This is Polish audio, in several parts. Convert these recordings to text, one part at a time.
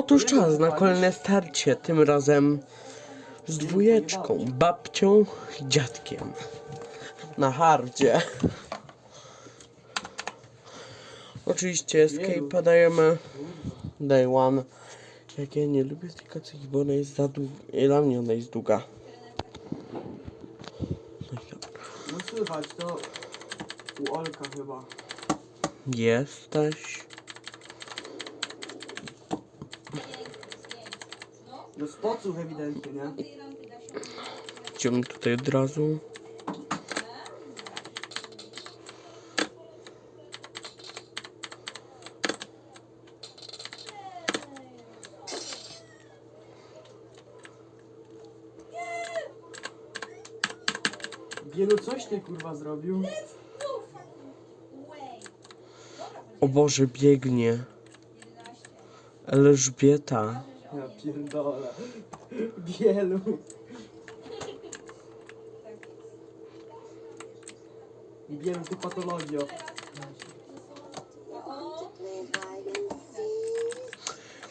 Otóż czas na kolejne starcie, tym razem z dwójeczką, babcią i dziadkiem. Na hardzie. Oczywiście escape'a dajemy day one. Jak ja nie lubię tej kacyki, bo ona jest za długa. Dla mnie ona jest długa. No. No słychać, to u Olka chyba. Jesteś. No podsłuch ewidentnie, nie? Idziemy tutaj od razu. Wielu coś ty kurwa zrobił? O Boże, biegnie. Elżbieta. Pierdolę. Wielu. Wielu ty patologio.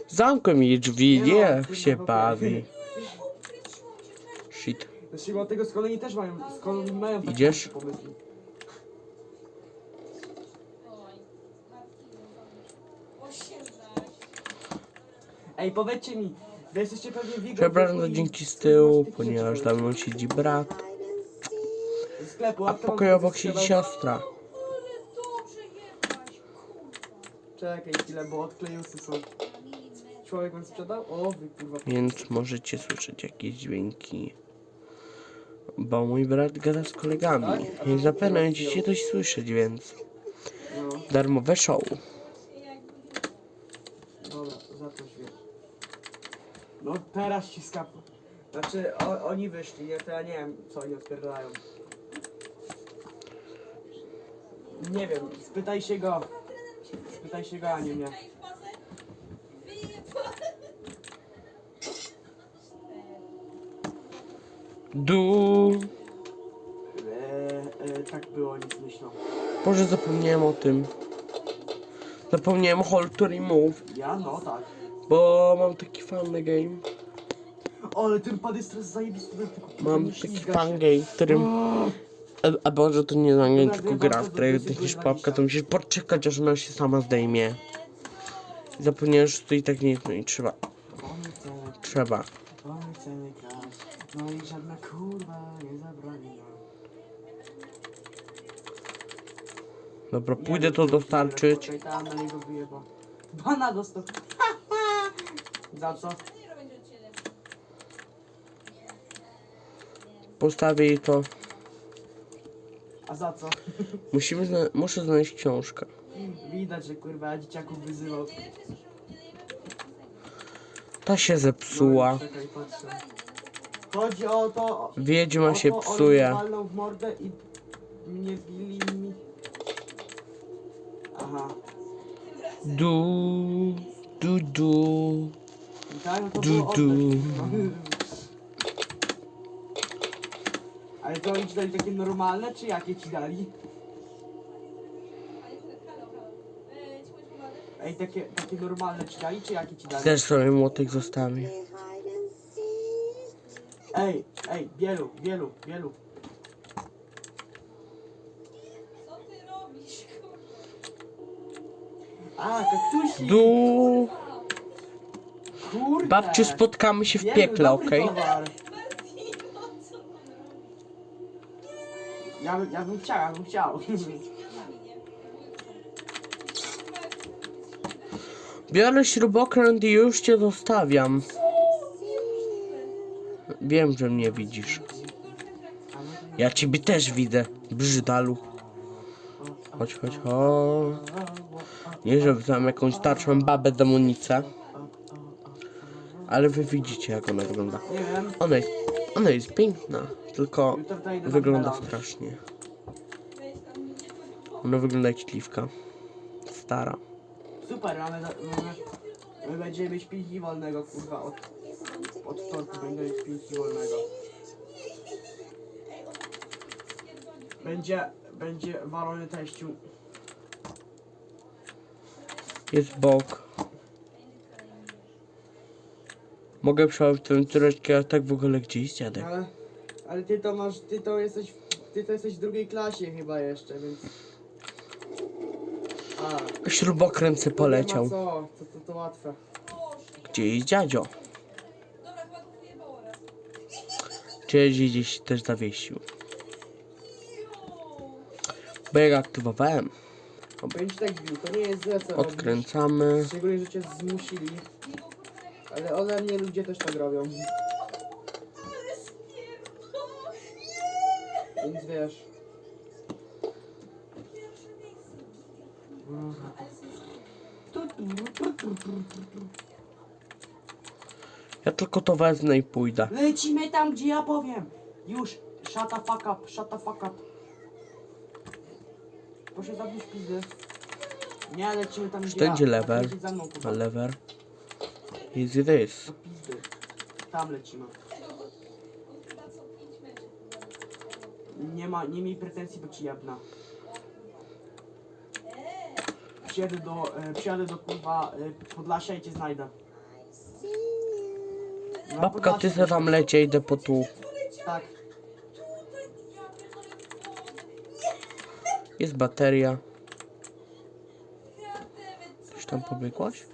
Zamknij mi drzwi, Nie no, się kurwa, bawi. Shit. Zresztą tego z kolei też mają, z kolei mają takie Idziesz? pomysły. Ej, powiedzcie mi, wy jesteście pewnie w Przepraszam za dźwięki z tyłu, ponieważ tam mną siedzi brat, sklepu, a w pokoju obok siedzi siostra. Czekaj chwilę, bo odklejusy są. Człowiek wam sprzedał? O, wy kurwa. Więc możecie słyszeć jakieś dźwięki. Bo mój brat gada z kolegami. I zapewne będziecie coś słyszeć, więc No, darmowe show. dobra, zacząć wiesz. No teraz ci skapło. Znaczy, o, oni wyszli, ja nie wiem, co oni odpierdalają. Nie wiem, spytaj się go. Spytaj się go, a nie mnie. Du. Eee, e, tak było, nic myślą. Boże, zapomniałem o tym. Zapomniałem Hold to Remove, Ja? No tak. Bo mam taki fajny game. O, ale ten pad jest teraz zajebisty. tylko Mam taki fan game, w którym... A, a Boże, to nie na tylko gra, w której wygląda papka, to musisz poczekać, aż ona się sama zdejmie. Zapomniałem, że to i tak nie no i trzeba. Trzeba. grać. No i żadna kurwa nie zabroni nam. Dobra, pójdę to dostarczyć. Czekaj, tam na niego wyjebał. Bana dostał. Za co? Postawię jej to. A za co? Musimy zna muszę znaleźć książkę. Widać, że kurwa dzieciaków wyzywał. Ta się zepsuła. No, czekaj, patrzę. Chodzi o to... Wiedźma o się to, psuje. w mordę i mnie bili mi. Aha. Du, du, du. Tak, no to Du, było du. Ale to oni ci dali takie normalne, czy jakie ci dali? Ej, takie, takie normalne ci dali, czy jakie ci dali? Też sobie młotek zostawi. Ej, ej, wielu, wielu, wielu. A, kaktusi! Du. Babciu, spotkamy się w piekle, okej? Ja, bym- ja bym chciał, ja bym chciał. Biorę śrubokręt i już cię zostawiam. Wiem, że mnie widzisz. Ja ciebie też widzę, brzydalu. Chodź, chodź, chodź. Nie, że znam jakąś starszą babę demonicę. Ale wy widzicie, jak ona wygląda. Ona jest, ona jest piękna, tylko wygląda strasznie. Ona wygląda jak śliwka. Stara. Super, ale my, my będziemy mieć piłki wolnego, kurwa, od, od torku będę mieć piłki wolnego. Będzie, będzie walony teściu. Jest bok. Mogę tureczkę, a tak w ogóle gdzie jest dziadek? Ale, ale ty to masz, ty to jesteś, ty to jesteś w drugiej klasie chyba jeszcze, więc... A, Śrubokręt se poleciał. Nie ma co, to, to, to łatwe. Gdzie jest dziadzio? Dobra, chyba to wyjebało raz. Czy gdzieś też zawiesił? Bo jak aktywowałem, Będzie tak bił, to nie jest robisz. odkręcamy. Szczególnie, że cię zmusili. Ale ode mnie ludzie też tak robią. Więc wiesz. Pierwsze miejsce. Ja tylko to wezmę i pójdę. Lecimy tam, gdzie ja powiem. Już. Shut the fuck up, shut the fuck up. Proszę zabić pizdy. Nie, lecimy tam, gdzie Wszędzie ja. Tak lecieć za mną, kurwa. A lever. Do pizdy. Tam lecimy. Chyba co 5 meczów. Nie ma, nie miej pretensji, bo ci jebna. Przyjadę do, e, przyjadę do kurwa e, Podlasia i cię znajdę. Na Babka, ty se tam lecie, idę po tu. Tak. Jest bateria. Już tam pobiegłaś?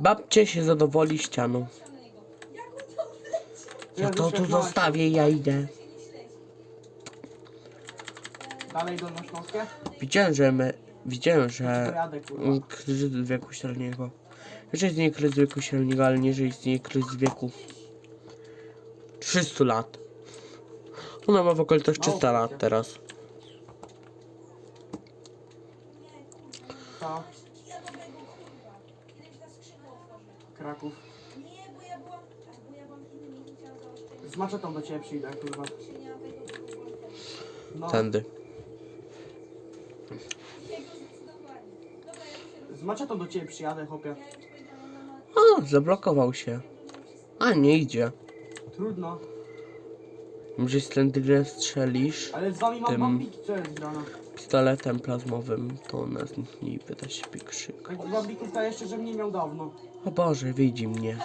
Babcie się zadowoli ścianą. Ja to tu zostawię, ja idę. Dalej Dolnośląskie? Widziałem, że my... Widziałem, że... Kryzys wieku średniego. Że istnieje kryzys wieku średniego, ale nie, że istnieje kryzys wieku 300 lat. Ona ma w okolicach 300 lat teraz. Co? Ja dobrego kurwa. Kiedyś ta skrzynka otworzy. Kraków. Nie, bo ja byłam, a, bo ja byłam w innym chciałam zaoszczędzić. Z maczetą do ciebie przyjdę kurwa. Się nie ma tego, co było No. Tędy. Jego zdecydowanie. Dobra, ja już się Z maczetą do ciebie przyjadę, chłopie. Powiedziałam na. O, zablokował się. A, nie idzie. Trudno. Może tędy strzelisz Ale z wami mam Tym- bambiki, co jest pistoletem plazmowym, to nas nie wyda się krzyk. Jak z bambików to jeszcze, że mnie miał dawno. O Boże, widzi mnie.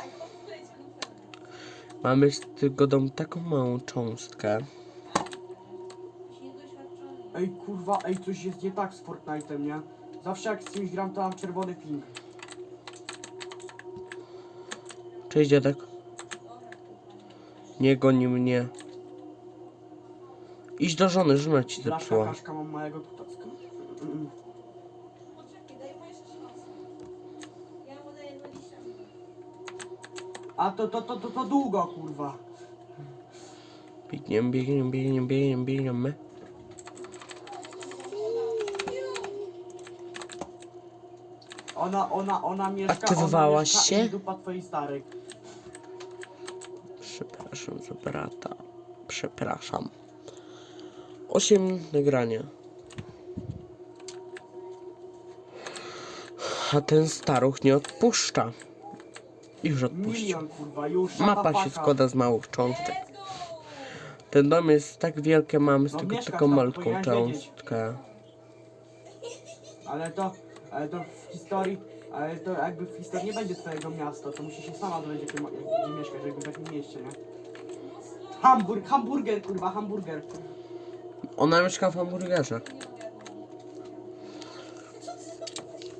Mamy z tego domu taką małą cząstkę. Ej kurwa, ej coś jest nie tak z Fortnite'em, nie? Zawsze jak z kimś gram to mam czerwony ping. Cześć dziadek. Nie goni mnie. Idź do żony, żona ci Blaszka zepsuła. kaszka mam małego tutacka. Mm, Poczekaj, daj mu jeszcze szansę. Ja mu daję 20 minut. A to, to, to, to, to długo kurwa. Biegniemy, biegniemy, biegniemy, biegniemy, biegniemy. Ona, ona, ona mieszka, Aktywowałaś ona mieszka się? i dupa twojej starej. Przepraszam za brata. Przepraszam. Osiem nagrania. A ten staruch nie odpuszcza. Już odpuścił. Mapa się składa z małych cząstek. Ten dom jest tak wielki, mamy z No tego mieszkasz taką malutką cząstkę. Ale to, ale to w historii, ale to jakby w historii nie będzie twojego miasta, to musisz się sama dowiedzieć, gdzie mieszkasz, jakby w jakim mieście, nie? Hamburg, hamburger, kurwa, hamburger. Ona mieszka w hamburgerze.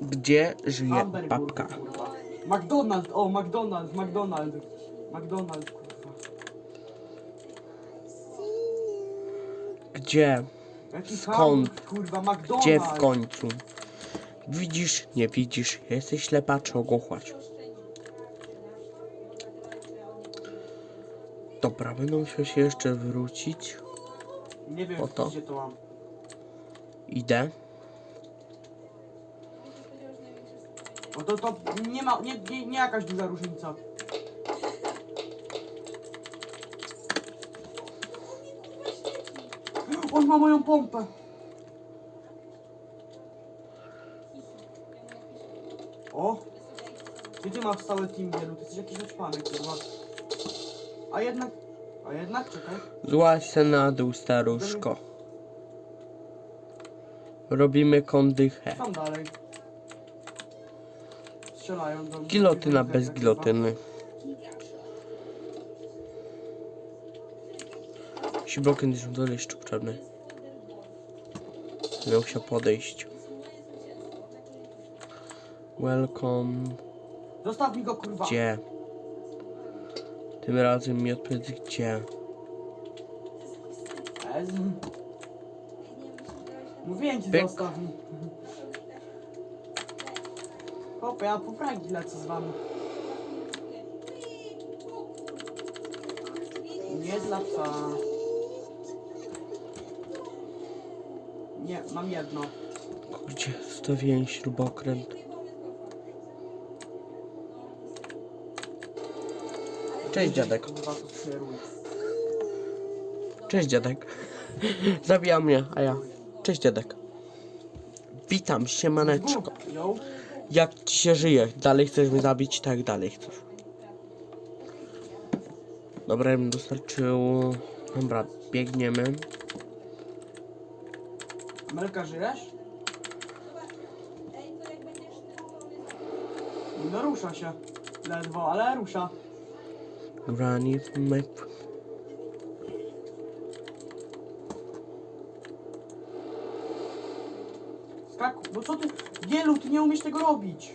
Gdzie żyje Hamburger, babka? kurwa. McDonald's, o, McDonald's, McDonald's. McDonald's, kurwa. Gdzie? Jaki Skąd? Hamburg, kurwa, McDonald's. Gdzie w końcu? Widzisz, nie widzisz, jesteś ślepa czy ogłuchłaś. Dobra, będę musiał się jeszcze wrócić. Nie wiem, Oto. gdzie to mam. Idę. No to, to nie ma, nie, nie, nie jakaś duża różnica. On ma moją pompę. O! Gdzie ty masz stałe team wielu? Ty jesteś jakiś zaćpany, kurwa. A jednak... A jednak, czekaj. Złaź se na dół, staruszko. Robimy kondychę. Sam dalej. strzelają do mnie. Gilotyna bez gilotyny. Bloki nie są dole jeszcze potrzebne. Miał się podejść. Welcome. Zostaw mi go kurwa. Gdzie? Tym razem mi odpowiedz gdzie. Mówiłem ci Pyk. zostaw mi. Chłopie, ja po fragi lecę z wami. Nie dla psa. Nie, mam jedno. Gdzie zostawiłem śrubokręt? Cześć dziadek. Cześć dziadek. Zabija mnie, a ja. Cześć dziadek. Witam, siemaneczko. Zgub, Yo. Jak ci się żyje? Dalej chcesz mnie zabić? Tak, dalej chcesz. Dobra, ja bym dostarczył... Dobra, biegniemy. Melka, żyjesz? No rusza się. Ledwo, ale rusza. Granny map. Skak, no co ty? Wielu, ty nie umiesz tego robić.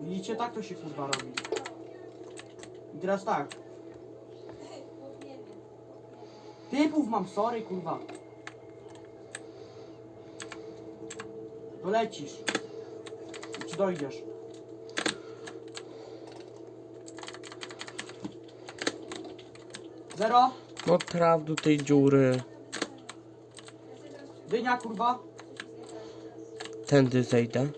Widzicie, tak to się kurwa robi. I teraz tak. Typów mam, sorry kurwa. Dolecisz. Czy dojdziesz? Zero. No traf do tej dziury. Dynia kurwa. Tędy zejdę.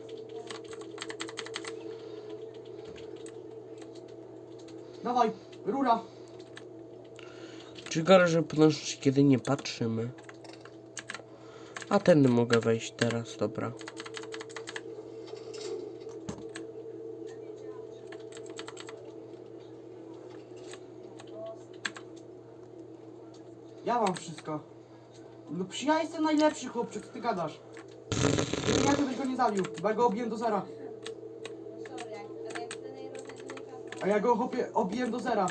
Dawaj, rura. Czy garaże podnosisz, kiedy nie patrzymy? A tędy mogę wejść teraz, dobra. Ja mam wszystko. No przecież ja jestem najlepszy chłopczyk, co ty gadasz? Ja to byś go nie zabił, bo ja go obiłem do zera. A ja go chłopie obiłem do zera.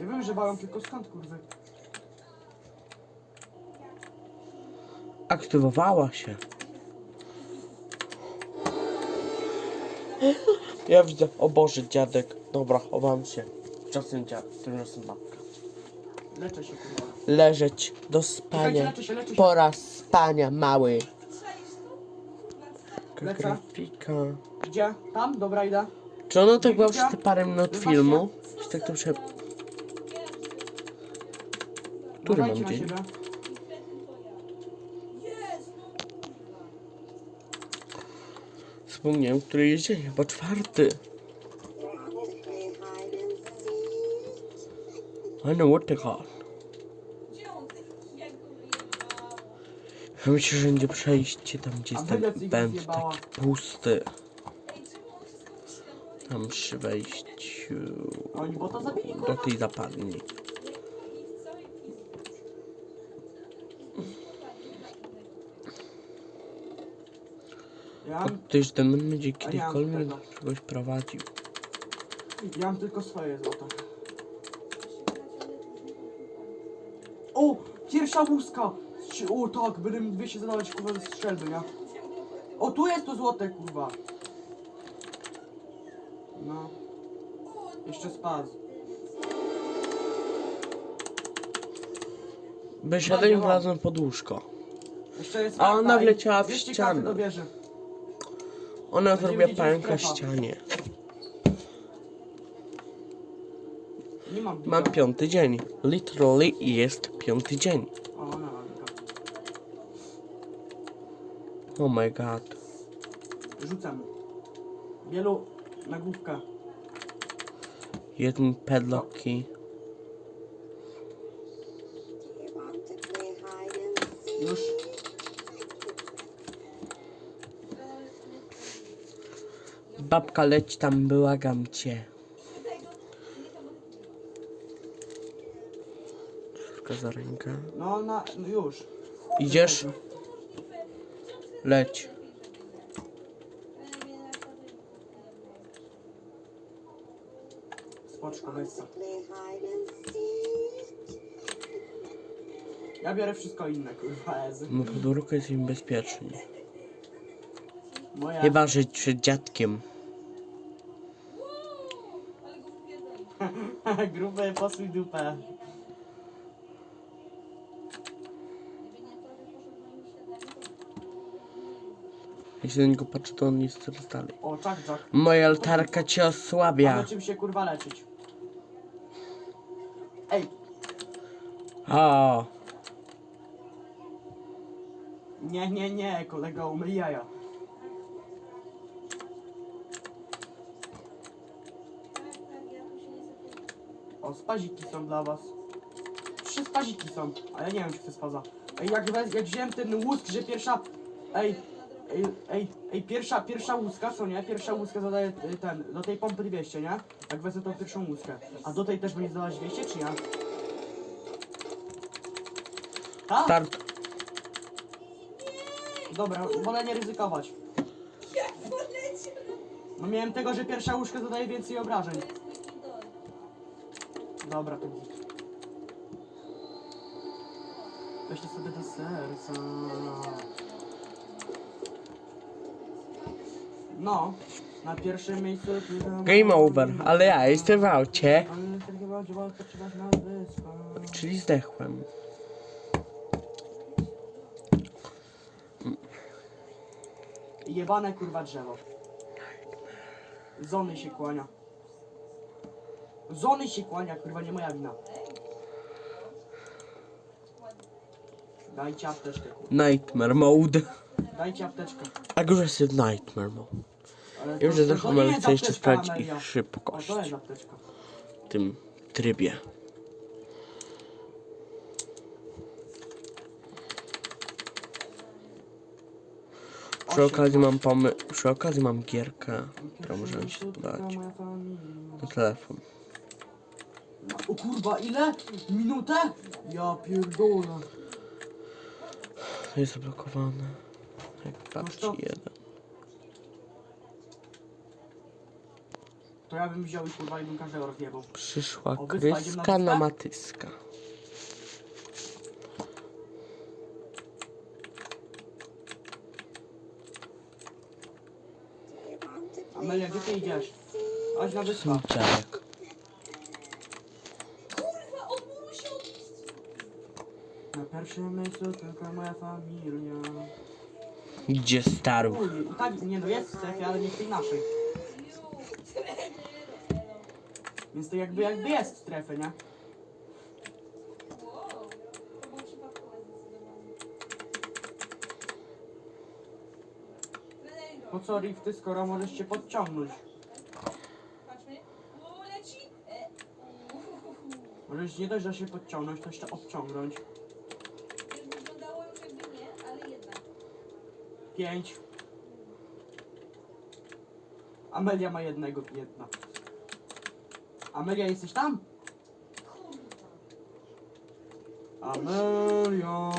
Nie wiem, że mają tylko skąd kurwy. Aktywowała się. Ja widzę, o Boże, dziadek. Dobra, chowam się. Czasem dziadek, tymczasem babka. Leczę się kurwa. Leżeć do spania. leczę się, leczę się. Pora spania, mały. Lecę. Grafika. Gdzie? Tam? Dobra, idę. Czy ono tak przez te parę minut filmu? Czy tak to prze... Który mam na dzień? siebie. Wspomniałem, który jest dzień, chyba czwarty. I know what they call. Ja myślę, że będzie przejście tam, gdzie jest ten pęd taki pusty. Tam przy wejściu do tej zapadni. Ja Ktoś ten będzie ja kiedykolwiek tego. czegoś prowadził. ja mam tylko swoje złota. O! Pierwsza łuska! O tak, będę mógł 200 zadawać kurwa ze strzelby, nie? O, tu jest to złote, kurwa. No. Jeszcze spadł. Wyszedłem Bardzo wlazłem pod łóżko. Jeszcze jest A ona wleciała w 200 ścianę. do wieży. Ona zrobiła strefa. ścianie. Nie mam piąty dzień. Literally jest piąty dzień. Oh my god. Rzucam. Wielu na główkę. Jeden pedloki. Już. Babka leć tam, błagam cię. Tylko za rękę. No, na, no już. Idziesz? Leć. Spoczko, Hessa. Ja biorę wszystko inne, kurwa, Ezy. No jest im bezpiecznie. Moja... Chyba, że przed dziadkiem. Grube posłuj dupę. Jeśli na niego patrzę, to on jest coraz dalej. O, czak, czak. Moja altarka cię osłabia. Mamy czym się kurwa leczyć. Ej, O, nie, nie, nie, kolega, umyj jaja. tak, tak, ja tu się nie zapiję. O, spaziki są dla was. Trzy spaziki są, a ja nie wiem, czy chcę spaza. Ej, jak, wez, jak wziąłem ten łusk, że pierwsza... Ej, ej, ej, ej, pierwsza, pierwsza łuska, co nie? Pierwsza łuska zadaje y, ten, do tej pompy 200, nie? Jak wezmę tą pierwszą łuskę. A do tej też będzie zadawać 200, czy ja? A? start. Dobra, wolę nie ryzykować. Jak poleciał! No miałem tego, że pierwsza łóżka zadaje więcej obrażeń. To jest mój idol. Dobra, to git. Weźcie sobie do serca. No, na pierwszym miejscu... Game over, ale ja jestem w aucie. Ale chyba działa odpoczywać na wyspach. Czyli zdechłem. Jebane kurwa drzewo. Zony się kłania. Zony się kłania, kurwa, nie moja wina. Dajcie apteczkę, kurwa. Nightmare mode. Dajcie apteczkę. Aggressive nightmare mode. Ale Wiem, to- to- to zdechłem, nie ale jest chcę jeszcze apteczka, sprawdzić Amelia. ich O, szybkość. to jest apteczka. W tym trybie. Przy Osiem. okazji mam pomysł, przy okazji mam gierkę, która może mi się Pierwsza spodobać. moja familia. Na telefon. O kurwa, ile? Minutę? Ja pierdolę. To jest zablokowane. Jak Masz to? 1. To ja bym wziął i kurwa i bym każdego rozjebał. Przyszła O, wyspa, idziemy na kryska wyspę? na matyska. Amelia, gdzie ty idziesz? Chodź na wyspę. Kurwa, od muru się od... Na pierwszym miejscu tylko moja familia. Gdzie staruch? Uj, i tak, nie no jest w strefie, ale nie w tej naszej. Więc to jakby, jakby jest w strefie, nie? Po co rifty, skoro możesz się podciągnąć? Możesz nie dość, że się podciągnąć, to jeszcze obciągnąć. 5. Amelia ma jednego biedna. Amelia, jesteś tam? Amelio.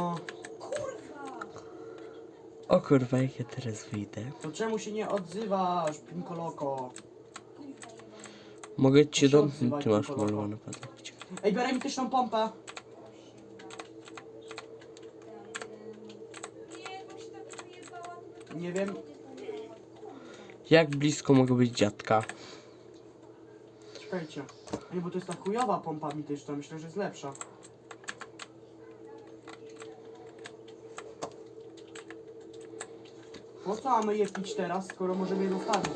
O kurwa, jak ja teraz wyjdę? To czemu się nie odzywasz, Pinkoloko? Mogę ci dom... Ty masz kurwa. malowane. Ej, biorę mi też tą pompę. Nie wiem. Jak blisko mogę być dziadka? Czekajcie. Nie, bo to jest ta chujowa pompa mityczna, myślę, że jest lepsza. Po co mamy je pić teraz, skoro możemy je zostawić?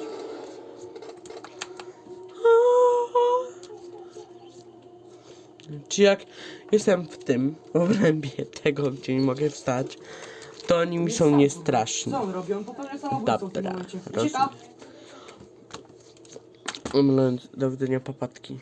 Czy jak jestem w tym obrębie tego, gdzie nie mogę wstać, to oni mi są niestraszni. Co on robi? On popełnia samobójstwo w tym Dobra, momencie. rozumiem. Ucieka! Umląc do widzenia papatki.